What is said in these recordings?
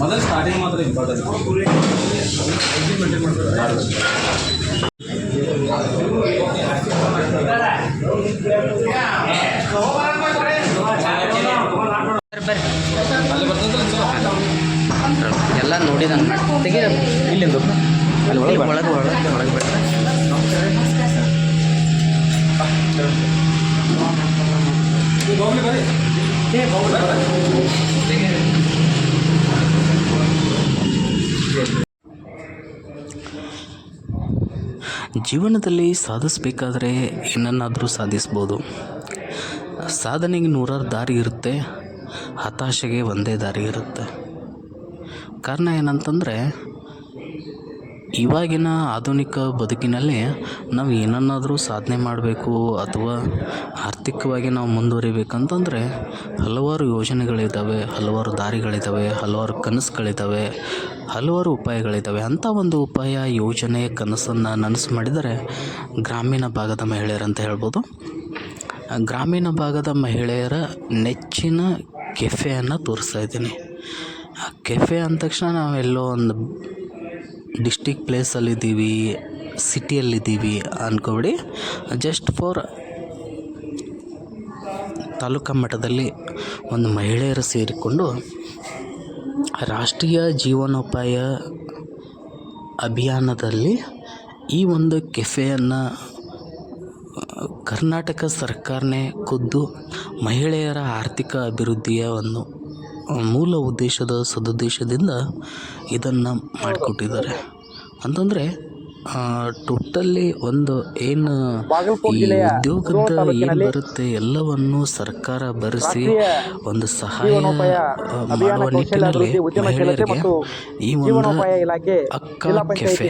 ಮೊದಲು ಸ್ಟಾರ್ಟಿಂಗ್ ಮಾತ್ರ ಇಂಪಾರ್ಟೆಂಟ್ ಅಲ್ಲಿ ಬರ್ತಂದ್ರೆ ಎಲ್ಲ ನೋಡಿದಂಗೆ ತೆಗೀರ ಇಲ್ಲಿಂದ ಅಲ್ಲಿ ಒಳಗೆ ಒಳಗೆ ಒಳಗೆ ಒಳಗೆ ಜೀವನದಲ್ಲಿ ಸಾಧಿಸಬೇಕಾದ್ರೆ ಏನನ್ನಾದರೂ ಸಾಧಿಸ್ಬೋದು. ಸಾಧನೆಗೆ ನೂರಾರು ದಾರಿ ಇರುತ್ತೆ ಹತಾಶೆಗೆ ಒಂದೇ ದಾರಿ ಇರುತ್ತೆ. ಕಾರಣ ಏನಂತಂದರೆ, ಇವಾಗಿನ ಆಧುನಿಕ ಬದುಕಿನಲ್ಲಿ ನಾವು ಏನನ್ನಾದರೂ ಸಾಧನೆ ಮಾಡಬೇಕು ಅಥವಾ ಆರ್ಥಿಕವಾಗಿ ನಾವು ಮುಂದುವರಿಬೇಕಂತಂದರೆ, ಹಲವಾರು ಯೋಜನೆಗಳಿದ್ದಾವೆ ಹಲವಾರು ದಾರಿಗಳಿದ್ದಾವೆ ಹಲವಾರು ಕನಸುಗಳಿದ್ದಾವೆ ಹಲವಾರು ಉಪಾಯಗಳಿದ್ದಾವೆ ಅಂಥ ಒಂದು ಉಪಾಯ, ಯೋಜನೆ, ಕನಸನ್ನು ನನಸು ಮಾಡಿದರೆ ಗ್ರಾಮೀಣ ಭಾಗದ ಮಹಿಳೆಯರಂತ ಹೇಳ್ಬೋದು. ಗ್ರಾಮೀಣ ಭಾಗದ ಮಹಿಳೆಯರ ನೆಚ್ಚಿನ ಕೆಫೆಯನ್ನು ತೋರಿಸ್ತಾ ಇದ್ದೀನಿ. ಆ ಕೆಫೆ ಅಂದ ತಕ್ಷಣ ನಾವೆಲ್ಲೋ ಒಂದು ಡಿಸ್ಟಿಕ್ ಪ್ಲೇಸಲ್ಲಿದ್ದೀವಿ, ಸಿಟಿಯಲ್ಲಿದ್ದೀವಿ ಅಂದ್ಕೊಬೇಡಿ ಜಸ್ಟ್ ಫಾರ್ ತಾಲೂಕಾ ಮಟ್ಟದಲ್ಲಿ ಒಂದು ಮಹಿಳೆಯರು ಸೇರಿಕೊಂಡು ರಾಷ್ಟ್ರೀಯ ಜೀವನೋಪಾಯ ಅಭಿಯಾನದಲ್ಲಿ ಈ ಒಂದು ಕೆಫೆಯನ್ನು, ಕರ್ನಾಟಕ ಸರ್ಕಾರನೇ ಖುದ್ದು ಮಹಿಳೆಯರ ಆರ್ಥಿಕ ಅಭಿವೃದ್ಧಿಯ ಒಂದು ಮೂಲ ಉದ್ದೇಶದ ಸದುದ್ದೇಶದಿಂದ ಇದನ್ನು ಮಾಡಿಕೊಟ್ಟಿದ್ದಾರೆ. ಅಂತಂದರೆ ಟೋಟಲಿ ಒಂದು ಏನು ಈ ಉದ್ಯೋಗದ ಏನು ಬರುತ್ತೆ ಎಲ್ಲವನ್ನು ಸರ್ಕಾರ ಭರಿಸಿ ಒಂದು ಸಹಾಯ ಮಾಡುವ ನಿಟ್ಟಿನಲ್ಲಿ ಮಹಿಳೆಯರಿಗೆ ಈ ಒಂದು ಅಕ್ಕ ಕೆಫೆ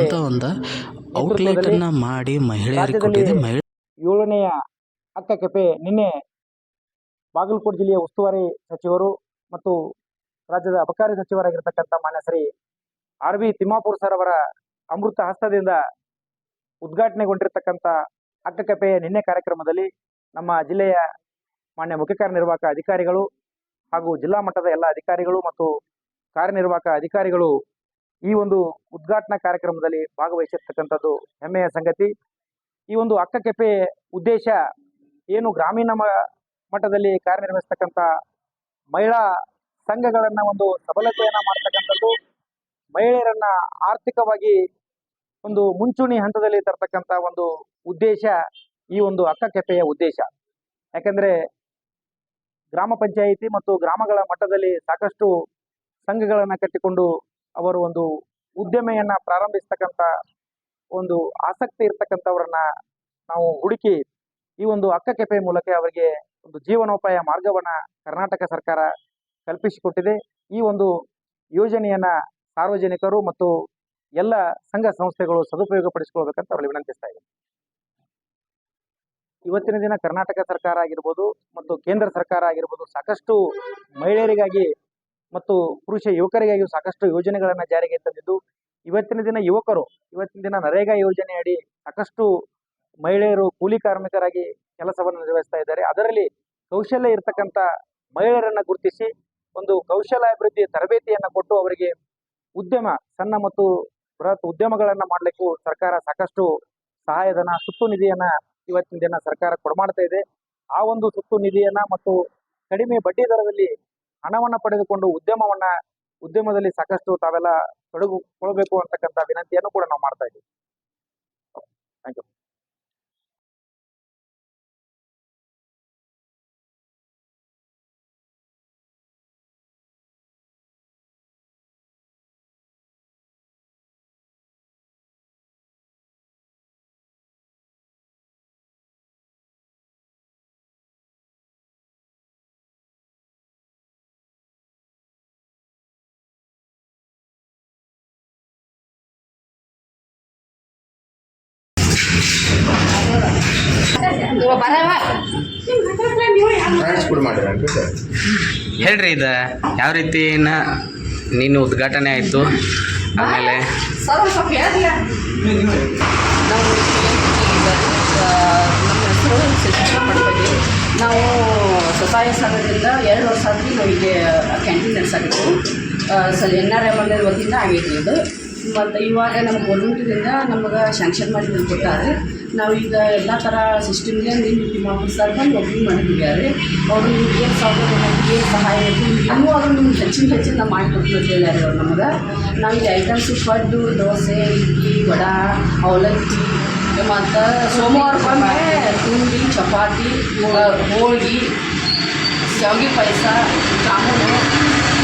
ಅಂತ ಒಂದು ಔಟ್ಲೆಟನ್ನು ಮಾಡಿ ಮಹಿಳೆಯರಿಗೆ ಕೊಟ್ಟಿದೆ. ಮಹಿಳೆ ಏಳನೆಯ ಅಕ್ಕ ಕೆಫೆ ನಿನ್ನೆ ಬಾಗಲಕೋಟೆ ಜಿಲ್ಲೆಯ ಉಸ್ತುವಾರಿ ಸಚಿವರು ಮತ್ತು ರಾಜ್ಯದ ಅಬಕಾರಿ ಸಚಿವರಾಗಿರ್ತಕ್ಕಂಥ ಮಾನ್ಯ Shri R V Timmapur sir ಅವರ ಅಮೃತ ಹಸ್ತದಿಂದ ಉದ್ಘಾಟನೆಗೊಂಡಿರ್ತಕ್ಕಂಥ ಅಕ್ಕ ಕೆಫೆಯ ನಿನ್ನೆ ಕಾರ್ಯಕ್ರಮದಲ್ಲಿ ನಮ್ಮ ಜಿಲ್ಲೆಯ ಮಾನ್ಯ ಮುಖ್ಯ ಕಾರ್ಯನಿರ್ವಾಹಕ ಅಧಿಕಾರಿಗಳು ಹಾಗೂ ಜಿಲ್ಲಾ ಮಟ್ಟದ ಎಲ್ಲ ಅಧಿಕಾರಿಗಳು ಮತ್ತು ಕಾರ್ಯನಿರ್ವಾಹಕ ಅಧಿಕಾರಿಗಳು ಈ ಒಂದು ಉದ್ಘಾಟನಾ ಕಾರ್ಯಕ್ರಮದಲ್ಲಿ ಭಾಗವಹಿಸಿರ್ತಕ್ಕಂಥದ್ದು ಹೆಮ್ಮೆಯ ಸಂಗತಿ. ಈ ಒಂದು ಅಕ್ಕ ಉದ್ದೇಶ ಏನು ಗ್ರಾಮೀಣ ಮಟ್ಟದಲ್ಲಿ ಕಾರ್ಯನಿರ್ವಹಿಸ್ತಕ್ಕಂಥ ಮಹಿಳಾ ಸಂಘಗಳನ್ನ ಒಂದು ಸಬಲತೆಯನ್ನ ಮಾಡ್ತಕ್ಕಂಥದ್ದು, ಮಹಿಳೆಯರನ್ನ ಆರ್ಥಿಕವಾಗಿ ಒಂದು ಮುಂಚೂಣಿ ಹಂತದಲ್ಲಿ ತರ್ತಕ್ಕಂಥ ಒಂದು ಉದ್ದೇಶ, ಈ ಒಂದು ಅಕ್ಕ ಕೆಫೆಯ ಉದ್ದೇಶ. ಯಾಕಂದ್ರೆ ಗ್ರಾಮ ಪಂಚಾಯಿತಿ ಮತ್ತು ಗ್ರಾಮಗಳ ಮಟ್ಟದಲ್ಲಿ ಸಾಕಷ್ಟು ಸಂಘಗಳನ್ನು ಕಟ್ಟಿಕೊಂಡು ಅವರು ಒಂದು ಉದ್ಯಮೆಯನ್ನ ಪ್ರಾರಂಭಿಸ್ತಕ್ಕಂಥ ಒಂದು ಆಸಕ್ತಿ ಇರ್ತಕ್ಕಂಥವ್ರನ್ನ ನಾವು ಹುಡುಕಿ ಈ ಒಂದು ಅಕ್ಕ ಕೆಫೆ ಮೂಲಕ ಅವರಿಗೆ ಒಂದು ಜೀವನೋಪಾಯ ಮಾರ್ಗವನ್ನ ಕರ್ನಾಟಕ ಸರ್ಕಾರ ಕಲ್ಪಿಸಿಕೊಟ್ಟಿದೆ. ಈ ಒಂದು ಯೋಜನೆಯನ್ನ ಸಾರ್ವಜನಿಕರು ಮತ್ತು ಎಲ್ಲ ಸಂಘ ಸಂಸ್ಥೆಗಳು ಸದುಪಯೋಗ ಪಡಿಸಿಕೊಳ್ಬೇಕಂತ ಅವರಲ್ಲಿ ವಿನಂತಿಸ್ತಾ ಇದ್ದೀನಿ. ಇವತ್ತಿನ ದಿನ ಕರ್ನಾಟಕ ಸರ್ಕಾರ ಆಗಿರ್ಬೋದು ಮತ್ತು ಕೇಂದ್ರ ಸರ್ಕಾರ ಆಗಿರ್ಬೋದು ಸಾಕಷ್ಟು ಮಹಿಳೆಯರಿಗಾಗಿ ಮತ್ತು ಪುರುಷ ಯುವಕರಿಗಾಗಿಯೂ ಸಾಕಷ್ಟು ಯೋಜನೆಗಳನ್ನು ಜಾರಿಗೆ ತಂದಿದ್ದು, ಇವತ್ತಿನ ದಿನ ಯುವಕರು, ಇವತ್ತಿನ ದಿನ ನರೇಗಾ ಯೋಜನೆ ಅಡಿ ಸಾಕಷ್ಟು ಮಹಿಳೆಯರು ಕೂಲಿ ಕಾರ್ಮಿಕರಾಗಿ ಕೆಲಸವನ್ನು ನಿರ್ವಹಿಸ್ತಾ ಇದ್ದಾರೆ. ಅದರಲ್ಲಿ ಕೌಶಲ್ಯ ಇರತಕ್ಕಂಥ ಮಹಿಳೆಯರನ್ನ ಗುರುತಿಸಿ, ಒಂದು ಕೌಶಲ್ಯ ಅಭಿವೃದ್ಧಿ ತರಬೇತಿಯನ್ನ ಕೊಟ್ಟು ಅವರಿಗೆ ಉದ್ಯಮ, ಸಣ್ಣ ಮತ್ತು ಬೃಹತ್ ಉದ್ಯಮಗಳನ್ನ ಮಾಡಲಿಕ್ಕೂ ಸರ್ಕಾರ ಸಾಕಷ್ಟು ಸಹಾಯಧನ, ಸುತ್ತು ನಿಧಿಯನ್ನ ಇವತ್ತಿನ ದಿನ ಸರ್ಕಾರ ಕೊಡಮಾಡ್ತಾ ಇದೆ. ಆ ಒಂದು ಸುತ್ತು ನಿಧಿಯನ್ನ ಮತ್ತು ಕಡಿಮೆ ಬಡ್ಡಿ ದರದಲ್ಲಿ ಹಣವನ್ನ ಪಡೆದುಕೊಂಡು ಉದ್ಯಮವನ್ನ, ಉದ್ಯಮದಲ್ಲಿ ಸಾಕಷ್ಟು ತಾವೆಲ್ಲ ತೊಡಗುಕೊಳ್ಬೇಕು ಅಂತಕ್ಕಂಥ ವಿನಂತಿಯನ್ನು ಕೂಡ ನಾವು ಮಾಡ್ತಾ ಇದ್ದೀವಿ. ಥ್ಯಾಂಕ್ ಯು ಹೇಳ್ರಿ ಇದು ಯಾವ ರೀತಿ ನೀನು ಉದ್ಘಾಟನೆ ಆಯಿತು? ಆಮೇಲೆ ನಾವು ಸ್ವಸಹಾಯ ಸಂಘದಿಂದ ಎರಡು ವರ್ಷ ಆದ್ರೂ ನಾವು ಇಲ್ಲಿ canteen ನಡೆಸಾಗಿತ್ತು sir N R M L ವತಿಯಿಂದ ಆಗೈತಿ ಇದು. ಮತ್ತು ಇವಾಗ ನಮ್ಮ ಗೌರ್ಮೆಂಟಿಂದ ನಮಗೆ ಶಾಂಕ್ಷನ್ ಮಾಡಿ ನಮ್ಗೆ ಕೊಟ್ಟಾರೆ. ನಾವು ಈಗ ಎಲ್ಲ ಥರ ಸಿಸ್ಟಮ್ಗೆ ನಿಮ್ಮ ನಿಮ್ಮ ಸರ್ ಬಂದು ಒಬ್ಬರು ಮಾಡಿದ್ದಾರೆ ಅವರು ನಿಮ್ಗೆ ಏನು ಸೌಲಭ್ಯ ನಮ್ಗೆ ಏನು ಸಹಾಯ ನಿಮ್ಗೆ ಇನ್ನೂ ಅವರು ನಿಮ್ಗೆ ಹೆಚ್ಚಿನ ಹೆಚ್ಚಿನ ನಾವು ಮಾಡಿಕೊಡ್ತೀವಿ ಹೇಳ್ಯಾರ ಅವ್ರು ನಮಗೆ. ನಾವು ಇಲ್ಲಿ ಐಟಮ್ಸು ಪಡ್ಡು, ದೋಸೆ, ಇಡ್ಲಿ, ವಡೆ, ಅವಲಕ್ಕಿ, ಮತ್ತು ಸೋಮವಾರ ಬಂದರೆ ತಿಂಡಿ ಚಪಾತಿ ಹೋಳ್ಗೆ ಶಾವಿಗೆ ಪಾಯಸ, ಜಾಮೂನು.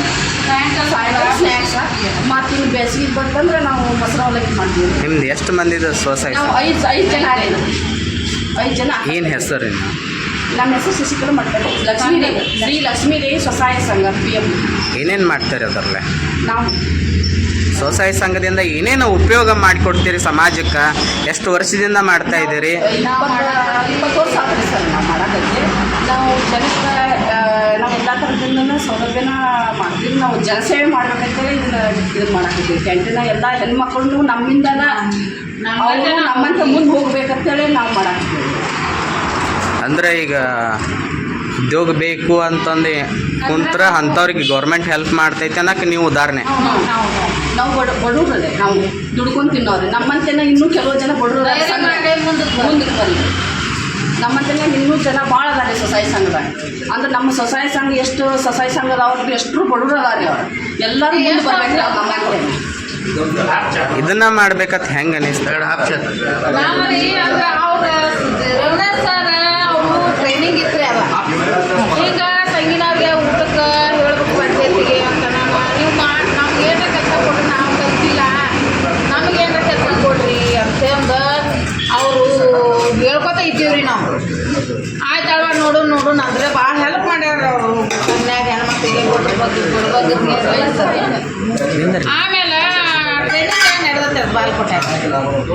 ಸಾಯಂಕಾಲ ಸ್ನ್ಯಾಕ್ಸ ಮತ್ತು ಇನ್ನು ಬೇಸಿಗೆ ಬಂತಂದ್ರೆ ನಾವು ಮೊಸರು ಅವಲಕ್ಕಿ ಮಾಡ್ತೀವಿ. ನಿಮ್ದು ಎಷ್ಟು ಮಂದಿ ಸೊಸೈಟಿ ನಾವು ಐದು ಐದು ಜನ ಐದು ಜನ. ಏನು ಹೆಸರು ನಮ್ಮ? ಹೆಸರು ಶಶಿಕಲ ಮಾಡ್ತಾರೆ ಲಕ್ಷ್ಮೀ ದೇವಿ ಶ್ರೀ ಲಕ್ಷ್ಮೀ ದೇವಿ ಸ್ವಸಹಾಯ ಸಂಘ ಪಿ ಎಂ ಏನೇನು ಮಾಡ್ತಾರೆ ಅದರಲ್ಲೇ? ನಾವು ಸ್ವಸಹಾಯ ಸಂಘದಿಂದ ಏನೇನು ಉಪಯೋಗ ಮಾಡಿಕೊಡ್ತೀರಿ ಸಮಾಜಕ್ಕೆ? ಎಷ್ಟು ವರ್ಷದಿಂದ ಮಾಡ್ತಾ ಇದ್ದೀರಿ? ಇಪ್ಪತ್ತು ವರ್ಷ ಆಗ್ತದೆ ಸರ್ ನಾವು ಮಾಡೋದಕ್ಕೆ ನಾವು ಜನಕ್ಕೆ ನಾವು ಎಲ್ಲ ಥರದಿಂದ ಸೌಲಭ್ಯನ ಮಾಡ್ತೀವಿ. ನಾವು ಜನಸೇವೆ ಮಾಡ್ಬೇಕಂತೇಳಿ ಇದನ್ನ ಇದು ಮಾಡಾಕತ್ತೀವಿ. ಕ್ಯಾಂಟೀನ ಎಲ್ಲ ಹೆಣ್ಮಕ್ಳು ನಮ್ಮಿಂದನ ಅವರು ನಮ್ಮಂತ ಮುಂದೆ ಹೋಗ್ಬೇಕಂತೇಳಿ ನಾವು ಮಾಡಕ್ಕಿದ್ದೀವಿ ಅಂದ್ರೆ ಈಗ ಉದ್ಯೋಗ ಬೇಕು ಅಂತಂದು ಕುಂತ್ರ ಅಂಥವ್ರಿಗೆ ಗೌರ್ಮೆಂಟ್ ಹೆಲ್ಪ್ ಮಾಡ್ತೈತೆ ಅನ್ನಕ್ಕೆ ನೀವು ಉದಾಹರಣೆ. ನಾವು ಬಡ ಬಡವ್ರದೇ. ನಾವು ದುಡ್ಕೊಂಡು ತಿನ್ನೋರೆ. ನಮ್ಮಂತೆಲ್ಲ ಇನ್ನೂ ಕೆಲವು ಜನ ಬಡವ್ರು ಮುಂದಕ್ಕೆ ನಮ್ಮಂತೆನೆ ಇನ್ನೂ ಜನ ಭಾಳ ಅದಾರೆ ಸೊಸಾಯಿ ಸಂಘದಾಗ ಅಂದ್ರೆ ನಮ್ಮ ಸೊಸಾಯಿ ಸಂಘ ಎಷ್ಟು ಸೊಸಾಯಿ ಸಂಘದ ಅವ್ರಿಗೆ ಎಷ್ಟು ಬಡವರು ಅದಾರೆ ಅವ್ರು. ಎಲ್ಲರೂ ಮುಂದೆ ಬರ್ಬೇಕು ನಮ್ಮ ಇದನ್ನ ಮಾಡ್ಬೇಕಂತ ಹೆಂಗೆ ಅನಿಸ್ತಾರೆ ನಾವರಿ ಅಂದ್ರೆ ಅವ್ರ ರಘುನಾಥ್ ಸರ್ ಅವರು ಟ್ರೈನಿಂಗ್ ಇತ್ತು ಅದ ಈಗ ಸಂಗೀನವ್ರಿಗೆ ಊಟಕ್ಕೆ ಹೇಳ್ಬೇಕು ಪಂಚಾಯತಿಗೆ ಅಂತ ನಮ್ಮ ನೀವು ಮಾಡಿ ನಮ್ಗೆ ಏನಾರ ಕೆಲಸ ಕೊಡ್ರಿ ನಾವು ಕಲ್ತಿಲ್ಲ ನಮ್ಗೆ ಏನಾರ ಕೆಲಸ ಕೊಡ್ರಿ ಅಂತಂದು ಅವರು ಹೇಳ್ಕೊತ ಇದ್ದೀವ್ರಿ ನಾವು ಆಯ್ತಲ್ವ ನೋಡು ನೋಡು ಅಂದ್ರೆ ಭಾಳ ಹೆಲ್ಪ್ ಮಾಡ್ಯಾರ ಅವರು ಕನ್ಯಾಗ ಹೆಣ್ಮಕ್ಳಿಗೆ ಕೊಡ್ರಿ ಬಗ್ಗೆ ಬಗ್ಗೆ ಆಮೇಲೆ ಬಾಲ್ಕೋಟೆ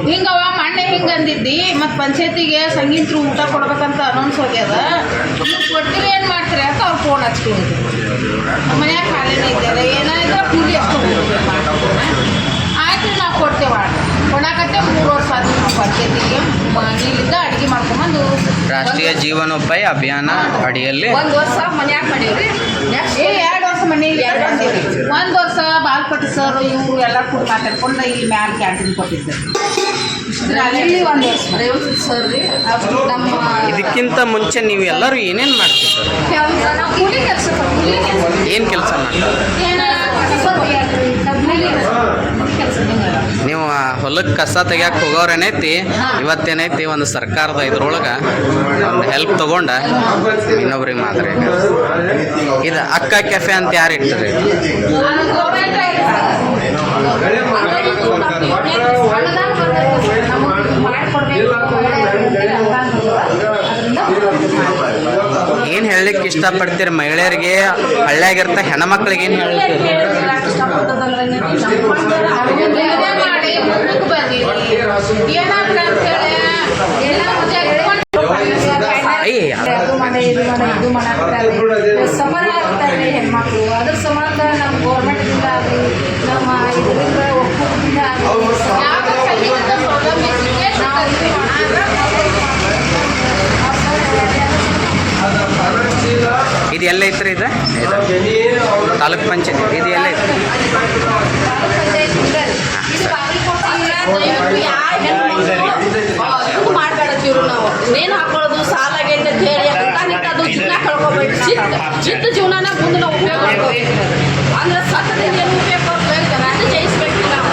ಹಿಂಗವ ಮಣ್ಣೆ ಹಿಂಗೆ ಅಂದಿದ್ದಿ ಮತ್ತು ಪಂಚಾಯತಿಗೆ ಸಂಗೀತರು ಊಟ ಕೊಡ್ಬೇಕಂತ ಅನೌನ್ಸ್ ಹೋಗ್ಯದ. ಕೊಡ್ತೀರಿ ಏನು ಮಾಡ್ತೀರಿ ಅಂತ ಅವ್ರು ಫೋನ್ ಹಚ್ಕೊಂಡು ಮನ್ಯಾಗ ಖಾಲಿನೇ ಇದ್ದಾರೆ ಏನಾದ್ರೆ ಕೂಲಿ ಎಷ್ಟು ಆಯ್ತು ನಾವು ಕೊಡ್ತೇವೆ ಕೊಡಕತ್ತೆ ಮೂರು ವರ್ಷ ಆದ್ರೂ ನಾವು ಪಂಚಾಯತಿಗೆ. ಮನೆಯಲ್ಲಿದ್ದ ಅಡುಗೆ ಮಾಡ್ಕೊಂಬಂದು. ರಾಷ್ಟ್ರೀಯ ಜೀವನೋಪಾಯ ಅಭಿಯಾನ ಅಡಿಯಲ್ಲಿ. ಒಂದು ವರ್ಷ ಮನ್ಯಾಗ ಮಾಡೀವ್ರಿ. ನೆಕ್ಸ್ಟ್ ವರ್ಷ ಮನೆಯಲ್ಲಿ ಎರಡು ಒಂದು ವರ್ಷ ಬಾಲ್ಪಟ್ಟಿ ಸರ್ ಇವರು ಎಲ್ಲ ಕೂಡ ಮಾತಾಡ್ಕೊಂಡು ಇಲ್ಲಿ ಮ್ಯಾಲ ಕ್ಯಾಂಟೀನ್ ಕೊಟ್ಟಿದ್ದರು. ಇದಕ್ಕಿಂತ ಮುಂಚೆ ನೀವು ಎಲ್ಲರೂ ಏನೇನು ಮಾಡ್ತೀವಿ ಏನು ಕೆಲಸ ಮಾಡ್ತಾರೆ? ನೀವು ಹೊಲಕ್ಕೆ ಕಸ ತೆಗಿಯಕ್ಕೆ ಹೋಗೋರೇನೈತಿ? ಇವತ್ತೇನೈತಿ ಒಂದು ಸರ್ಕಾರದ ಇದ್ರೊಳಗೆ ಒಂದು ಹೆಲ್ಪ್ ತಗೊಂಡ ಇನ್ನೊಬ್ರಿಗೆ ಮಾತ್ರ ಇದು ಅಕ್ಕ ಕೆಫೆ ಅಂತ ಯಾರು ಇಟ್ಟಿರಿ ಇಷ್ಟಪಡ್ತೀರಿ ಮಹಿಳೆಯರಿಗೆ? ಹಳ್ಳಿಯಾಗಿರ್ತ ಹೆಣ್ಮಕ್ಳಿಗೆ ಏನು ಹೇಳ್ತೀರಿ? ಆಗ್ತಾರೆ ಹೆಣ್ಮಕ್ಳು. ಅದ್ರ ಸಂಬಂಧ ನಮ್ಮ ಗೌರ್ಮೆಂಟ್ದಿಂದ ಆಗಲಿ ನಮ್ಮ ಇದರಿಂದ ಒಕ್ಕೂಟದಿಂದ ಆಗಲಿ. ಯಾವ ಸಂಗೀತದ ಸೌಲಭ್ಯ ಸಿಕ್ಕೇ ಇದು ಎಲ್ಲ ಐತ್ರಿ ಇದು? ತಾಲೂಕ್ ಪಂಚಾಯತ್. ಇದು ಎಲ್ಲ ನಾವು. ನೇನು ಹಾಕೊಳ್ಳೋದು? ಸಾಲ ಆಗೈತೆ ಅಂತ ಕಳ್ಕೊಬೇಕು. ಚಿತ್ತ ಜೀವನನ ಮುಂದೆ ನಾವು ಉಪಯೋಗ ಅಂದ್ರೆ ಸತ್ತದಿಂದ ಏನು ಉಪಯೋಗ ಮಾಡ್ಬೇಕು ಅದು ಜಯಿಸ್ಬೇಕು ನಾವು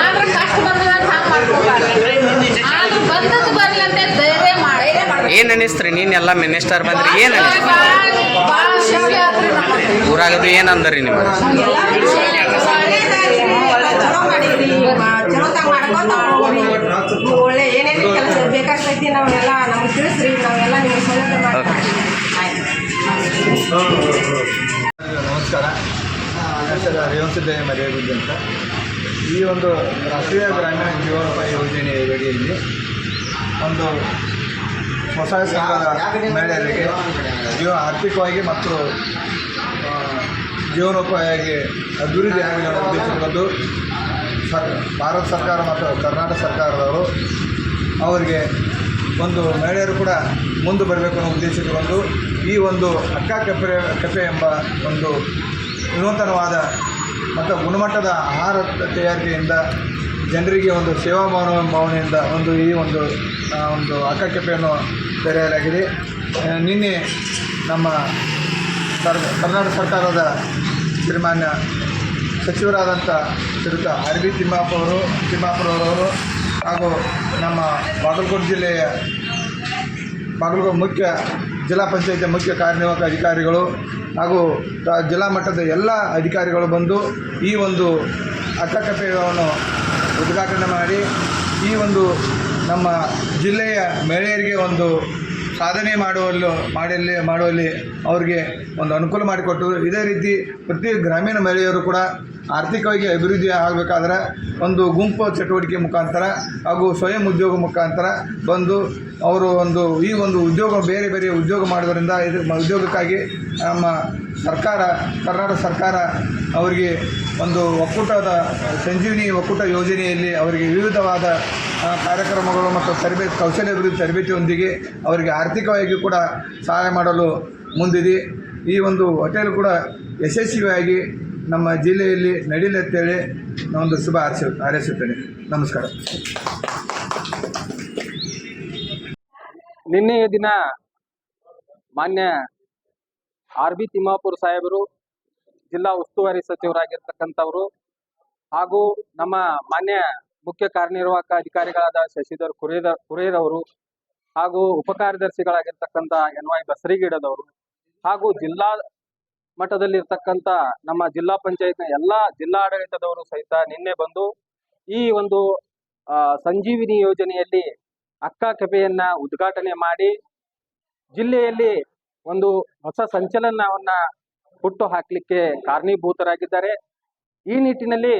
ಆದ್ರೆ ಕಷ್ಟ ಬಂದಾಗ ಹಂಗೆ ಮಾಡ್ಕೋಬಾರ್ದು ಆದ್ರೆ ಬಂದದ್ದು ಬರ್ಲಿ ಅಂತ ಧೈರ್ಯ ಮಾಡಿ ಏನು ಅನಿಸ್ತ್ರಿ ನೀನೆಲ್ಲ ಮಿನಿಸ್ಟರ್ ಬಂದ್ರಿ ಏನು ಊರಾಗದು ಏನು ಅಂದರಿ ನಿಮ್ಮ. ನಮಸ್ಕಾರ. ನನ್ನ ಹೆಸರು ರೇವಂಸಿದ್ದಯ್ಯ ಮರ್ಯಾಗುದ್ದಿ ಅಂತ. ಈ ಒಂದು ರಾಷ್ಟ್ರೀಯ ಗ್ರಾಮೀಣ ಜೀವನೋಪಾಯ ಯೋಜನೆ ಅಡಿಯಲ್ಲಿ ಒಂದು ಸ್ವಸಹಾಯ ಸಂಘದ ಮಹಿಳೆಯರಿಗೆ ಜೀವ ಆರ್ಥಿಕವಾಗಿ ಮತ್ತು ಜೀವನೋಪಾಯವಾಗಿ ಅಭಿವೃದ್ಧಿ ಆಗಲಿ ಅನ್ನೋ ಸರ್, ಭಾರತ ಸರ್ಕಾರ ಮತ್ತು ಕರ್ನಾಟಕ ಸರ್ಕಾರದವರು ಅವರಿಗೆ ಒಂದು ಮಹಿಳೆಯರು ಕೂಡ ಮುಂದೆ ಬರಬೇಕು ಅನ್ನೋ ಉದ್ದೇಶಕ್ಕೊಂದು ಈ ಒಂದು ಅಕ್ಕ ಕೆಫೆ ಕೆಫೆ ಎಂಬ ಒಂದು ವಿನೂತನವಾದ ಮತ್ತು ಗುಣಮಟ್ಟದ ಆಹಾರ ತಯಾರಿಕೆಯಿಂದ ಜನರಿಗೆ ಒಂದು ಸೇವಾ ಭಾವನ, ಭಾವನೆಯಿಂದ ಒಂದು ಈ ಒಂದು ಒಂದು ಅಕ್ಕ ಕೆಫೆಯನ್ನು ತೆರೆಯಲಾಗಿದೆ. ನಿನ್ನೆ ನಮ್ಮ ಕರ್ನಾಟಕ ಸರ್ಕಾರದ ಶ್ರೀಮಾನ್ಯ ಸಚಿವರಾದಂಥ ಶ್ರೀಯುತ ಆರ್ ಬಿ ತಿಮ್ಮಾಪ್ಪ ಅವರು ತಿಮ್ಮಾಪುರವರವರು ಹಾಗೂ ನಮ್ಮ ಬಾಗಲಕೋಟೆ ಜಿಲ್ಲೆಯ ಬಾಗಲಕೋಟೆ ಮುಖ್ಯ ಜಿಲ್ಲಾ ಪಂಚಾಯತ್ ಮುಖ್ಯ ಕಾರ್ಯನಿರ್ವಾಹಕ ಅಧಿಕಾರಿಗಳು ಹಾಗೂ ಜಿಲ್ಲಾ ಮಟ್ಟದ ಎಲ್ಲ ಅಧಿಕಾರಿಗಳು ಬಂದು ಈ ಒಂದು ಅಕ್ಕಕಪ್ಪೆಗಳನ್ನು ಉದ್ಘಾಟನೆ ಮಾಡಿ, ಈ ಒಂದು ನಮ್ಮ ಜಿಲ್ಲೆಯ ಮಹಿಳೆಯರಿಗೆ ಒಂದು ಸಾಧನೆ ಮಾಡುವಲ್ಲಿ ಮಾಡಲಿ ಮಾಡುವಲ್ಲಿ ಅವ್ರಿಗೆ ಒಂದು ಅನುಕೂಲ ಮಾಡಿಕೊಟ್ಟು, ಇದೇ ರೀತಿ ಪ್ರತಿ ಗ್ರಾಮೀಣ ಮಹಿಳೆಯರು ಕೂಡ ಆರ್ಥಿಕವಾಗಿ ಅಭಿವೃದ್ಧಿ ಆಗಬೇಕಾದ್ರೆ ಒಂದು ಗುಂಪು ಚಟುವಟಿಕೆ ಮುಖಾಂತರ ಹಾಗೂ ಸ್ವಯಂ ಉದ್ಯೋಗ ಮುಖಾಂತರ ಬಂದು ಅವರು ಒಂದು ಈ ಒಂದು ಉದ್ಯೋಗ ಬೇರೆ ಬೇರೆ ಉದ್ಯೋಗ ಮಾಡೋದರಿಂದ ಇದು ಉದ್ಯೋಗಕ್ಕಾಗಿ ನಮ್ಮ ಸರ್ಕಾರ, ಕರ್ನಾಟಕ ಸರ್ಕಾರ ಅವರಿಗೆ ಒಂದು ಒಕ್ಕೂಟದ ಸಂಜೀವಿನಿ ಒಕ್ಕೂಟ ಯೋಜನೆಯಲ್ಲಿ ಅವರಿಗೆ ವಿವಿಧವಾದ ಕಾರ್ಯಕ್ರಮಗಳು ಮತ್ತು ತರಬೇತಿ, ಕೌಶಲ್ಯ ಅಭಿವೃದ್ಧಿ ತರಬೇತಿಯೊಂದಿಗೆ ಅವರಿಗೆ ಆರ್ಥಿಕವಾಗಿ ಕೂಡ ಸಹಾಯ ಮಾಡಲು ಮುಂದಿದೆ. ಈ ಒಂದು ಹೋಟೆಲ್ ಕೂಡ ಯಶಸ್ವಿಯಾಗಿ ನಮ್ಮ ಜಿಲ್ಲೆಯಲ್ಲಿ ನಡೀಲಿ ಒಂದು ಶುಭ ಹಾರೈಸು, ಹಾರೈಸುತ್ತೇನೆ. ನಮಸ್ಕಾರ. ನಿನ್ನೆಯ ದಿನ ಮಾನ್ಯ ಆರ್ ಬಿ ತಿಮ್ಮಾಪುರ ಸಾಹೇಬರು ಜಿಲ್ಲಾ ಉಸ್ತುವಾರಿ ಸಚಿವರಾಗಿರ್ತಕ್ಕಂಥವ್ರು ಹಾಗೂ ನಮ್ಮ ಮಾನ್ಯ ಮುಖ್ಯ ಕಾರ್ಯನಿರ್ವಾಹಕ ಅಧಿಕಾರಿಗಳಾದ ಶಶಿಧರ್ ಕುರೇದ, ಕುರೇರವರು ಹಾಗೂ ಉಪಕಾರ್ಯದರ್ಶಿಗಳಾಗಿರ್ತಕ್ಕಂಥ ಎನ್ ವೈ ಬಸರಿಗಿಡದವರು ಹಾಗೂ ಜಿಲ್ಲಾ ಮಟ್ಟದಲ್ಲಿರ್ತಕ್ಕಂಥ ನಮ್ಮ ಜಿಲ್ಲಾ ಪಂಚಾಯತ್ನ ಎಲ್ಲ ಜಿಲ್ಲಾಡಳಿತದವರು ಸಹಿತ ನಿನ್ನೆ ಬಂದು ಈ ಒಂದು ಸಂಜೀವಿನಿ ಯೋಜನೆಯಲ್ಲಿ ಅಕ್ಕ ಕಪೆಯನ್ನ ಉದ್ಘಾಟನೆ ಮಾಡಿ ಜಿಲ್ಲೆಯಲ್ಲಿ ಒಂದು ಹೊಸ ಸಂಚಲನವನ್ನ ಹುಟ್ಟು ಹಾಕಲಿಕ್ಕೆ ಕಾರಣೀಭೂತರಾಗಿದ್ದಾರೆ. ಈ ನಿಟ್ಟಿನಲ್ಲಿ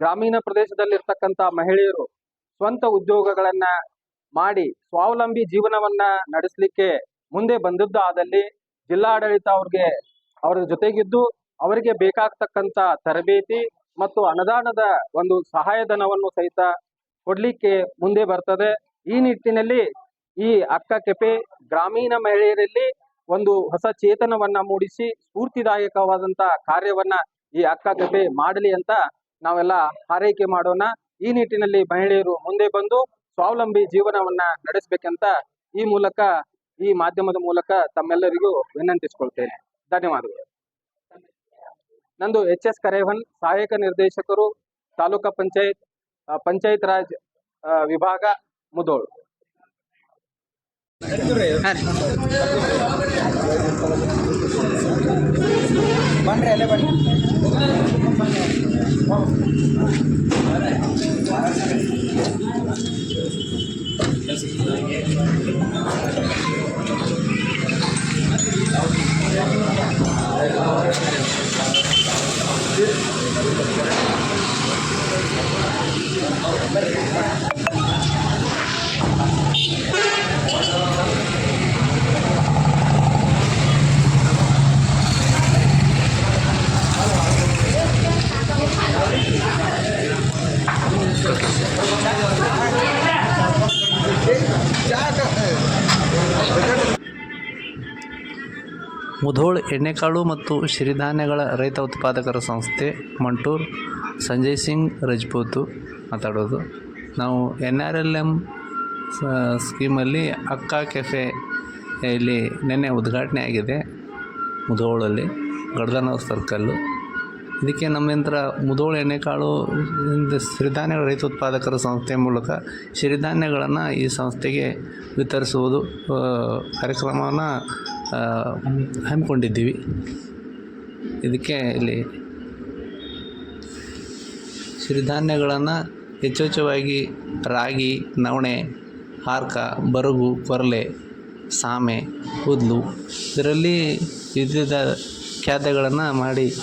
ಗ್ರಾಮೀಣ ಪ್ರದೇಶದಲ್ಲಿರ್ತಕ್ಕಂಥ ಮಹಿಳೆಯರು ಸ್ವಂತ ಉದ್ಯೋಗಗಳನ್ನ ಮಾಡಿ ಸ್ವಾವಲಂಬಿ ಜೀವನವನ್ನ ನಡೆಸಲಿಕ್ಕೆ ಮುಂದೆ ಬಂದದ್ದು ಆದಲ್ಲಿ ಜಿಲ್ಲಾಡಳಿತ ಅವ್ರಿಗೆ ಅವರ ಜೊತೆಗಿದ್ದು ಅವರಿಗೆ ಬೇಕಾಗ್ತಕ್ಕಂಥ ತರಬೇತಿ ಮತ್ತು ಅನುದಾನದ ಒಂದು ಸಹಾಯಧನವನ್ನು ಸಹಿತ ಕೊಡ್ಲಿಕ್ಕೆ ಮುಂದೆ ಬರ್ತದೆ. ಈ ನಿಟ್ಟಿನಲ್ಲಿ ಈ ಅಕ್ಕ ಕೆಪೆ ಗ್ರಾಮೀಣ ಮಹಿಳೆಯರಲ್ಲಿ ಒಂದು ಹೊಸ ಚೇತನವನ್ನ ಮೂಡಿಸಿ ಸ್ಫೂರ್ತಿದಾಯಕವಾದಂತ ಕಾರ್ಯವನ್ನ ಈ ಅಕ್ಕ ಕೆಪೆ ಮಾಡಲಿ ಅಂತ ನಾವೆಲ್ಲ ಹಾರೈಕೆ ಮಾಡೋಣ. ಈ ನಿಟ್ಟಿನಲ್ಲಿ ಮಹಿಳೆಯರು ಮುಂದೆ ಬಂದು ಸ್ವಾವಲಂಬಿ ಜೀವನವನ್ನ ನಡೆಸಬೇಕಂತ ಈ ಮೂಲಕ, ಈ ಮಾಧ್ಯಮದ ಮೂಲಕ ತಮ್ಮೆಲ್ಲರಿಗೂ ವಿನಂತಿಸಿಕೊಳ್ತೇನೆ. ಧನ್ಯವಾದಗಳು ನಂದು ಎಚ್ ಎಸ್ ಕರೇವನ್ ಸಹಾಯಕ ನಿರ್ದೇಶಕರು ತಾಲೂಕಾ ಪಂಚಾಯತ್ ಪಂಚಾಯತ್ ರಾಜ್ ವಿಭಾಗ ಮುದೋಳು. ಮುಧೋಳ್, ಎಣ್ಣೆಕಾಳು ಮತ್ತು ಸಿರಿಧಾನ್ಯಗಳ ರೈತ ಉತ್ಪಾದಕರ ಸಂಸ್ಥೆ ಮಂಟೂರ್, ಸಂಜಯ್ ಸಿಂಗ್, ರಜಪೂತು ಮಾತಾಡೋದು. ನಾವು ಎನ್ ಆರ್ ಎಲ್ ಎಂ ಸ್ಕೀಮಲ್ಲಿ ಅಕ್ಕ ಕೆಫೆ ಇಲ್ಲಿ ನಿನ್ನೆ ಉದ್ಘಾಟನೆ ಆಗಿದೆ ಮುಧೋಳಲ್ಲಿ ಗಡ್ದನವ್ರ ಸರ್ಕಲ್ಲು. ಇದಕ್ಕೆ ನಮ್ಮಿಂದ ಮುಧೋಳ, ಎಣ್ಣೆಕಾಳು ಸಿರಿಧಾನ್ಯಗಳ ರೈತ ಉತ್ಪಾದಕರ ಸಂಸ್ಥೆ ಮೂಲಕ ಸಿರಿಧಾನ್ಯಗಳನ್ನು ಈ ಸಂಸ್ಥೆಗೆ ವಿತರಿಸುವುದು ಕಾರ್ಯಕ್ರಮವನ್ನು ಹಮ್ಮಿಕೊಂಡಿದ್ದೀವಿ. ಇದಕ್ಕೆ ಇಲ್ಲಿ ಸಿರಿಧಾನ್ಯಗಳನ್ನು ಹೆಚ್ಚೆಚ್ಚುವಾಗಿ ರಾಗಿ, ನವಣೆ, ಹಾರ್ಕ, ಬರಗು ಕೊರಲೆ ಸಾಮೆ ಕೂದಲು ಇದರಲ್ಲಿ ವಿವಿಧ ಖಾದ್ಯಗಳನ್ನು ಮಾಡಿ